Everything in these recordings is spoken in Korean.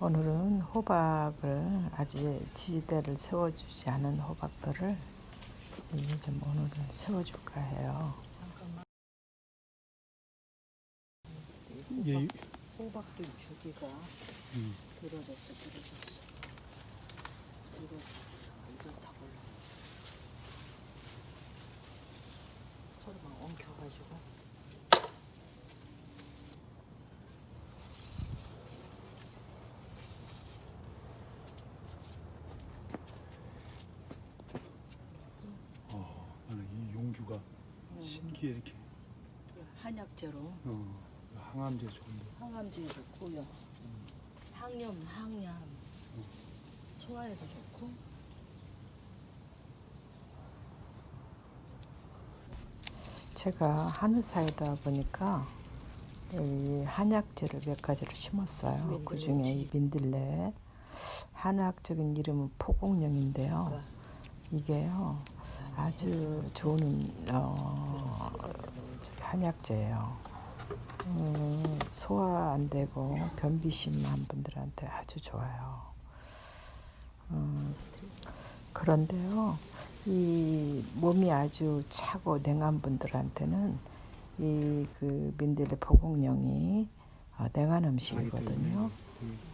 오늘은 호박을 아직 지지대를 세워주지 않은 호박들을 이제 좀 오늘은 세워줄까 해요. 예, 호박도 주기가 음. 들어졌어 들어졌어 이거 이거 다 몰라 서로 막 엉켜가지고 어, 나는 이 용규가 신기해 이렇게. 한약재로. 어, 항암제 좋은데. 항암제에 좋고요. 항염 항염 소화에도 좋고. 제가 하늘사이다 보니까 이 한약재를 몇 가지를 심었어요. 민들레. 그 중에 이 민들레. 한학적인 이름은 포공령인데요. 이게요 아주 좋은 어, 한약재예요. 음, 소화 안 되고 변비 심한 분들한테 아주 좋아요. 음, 그런데요, 이 몸이 아주 차고 냉한 분들한테는 이 그 민들레 포공령이 어, 냉한 음식이거든요.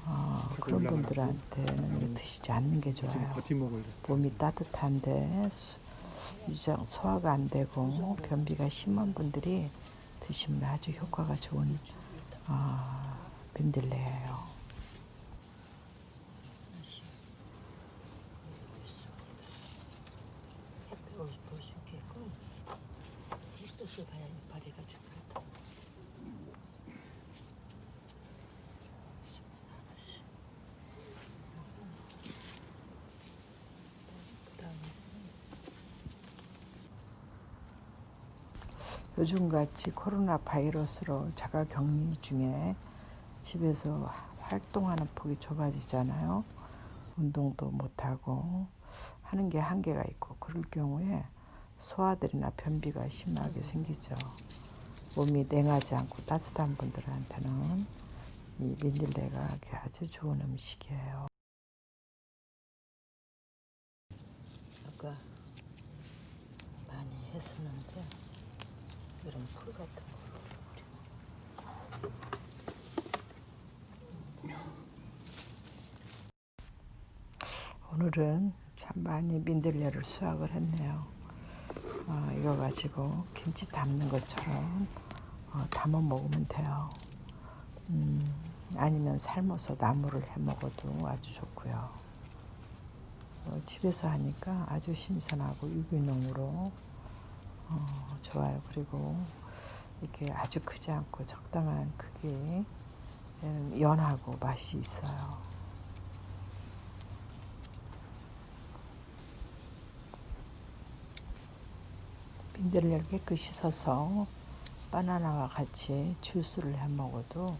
어, 그런 분들한테는 이거 드시지 않는 게 지금 좋아요. 몸이 따뜻한데 수- 유장 소화가 안 되고 변비가 심한 분들이 드시면 아주 효과가 좋은 어, 민들레예요. 하나씩 있습니다 햇볕을 볼수 있게끔 햇볕을 봐야 이파리가 죽겠다 하나씩 그다음에 요즘같이 코로나 바이러스로 자가 격리 중에 집에서 활동하는 폭이 좁아지잖아요. 운동도 못하고 하는 게 한계가 있고 그럴 경우에 소화들이나 변비가 심하게 생기죠. 몸이 냉하지 않고 따뜻한 분들한테는 이 민들레가 아주 좋은 음식이에요. 아까 많이 이런 풀 같은 걸로 오늘은 참 많이 민들레를 수확을 했네요. 어, 이거 가지고 김치 담는 것처럼 어, 담아 먹으면 돼요. 음, 아니면 삶아서 나물을 해 먹어도 아주 좋고요. 어, 집에서 하니까 아주 신선하고 유기농으로 어, 좋아요. 그리고 이렇게 아주 크지 않고 적당한 크기 연하고 맛이 있어요. 민들레를 깨끗이 씻어서 바나나와 같이 주스를 해 먹어도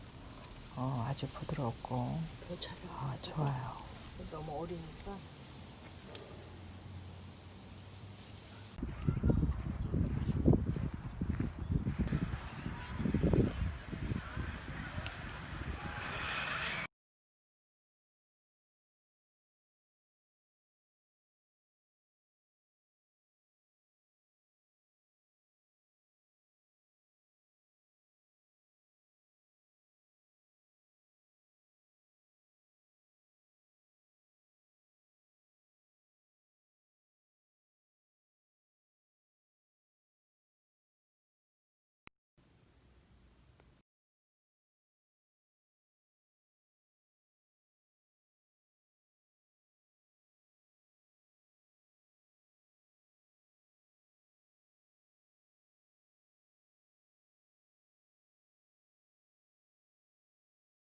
어, 아주 부드럽고 어, 좋아요. 너무 어리니까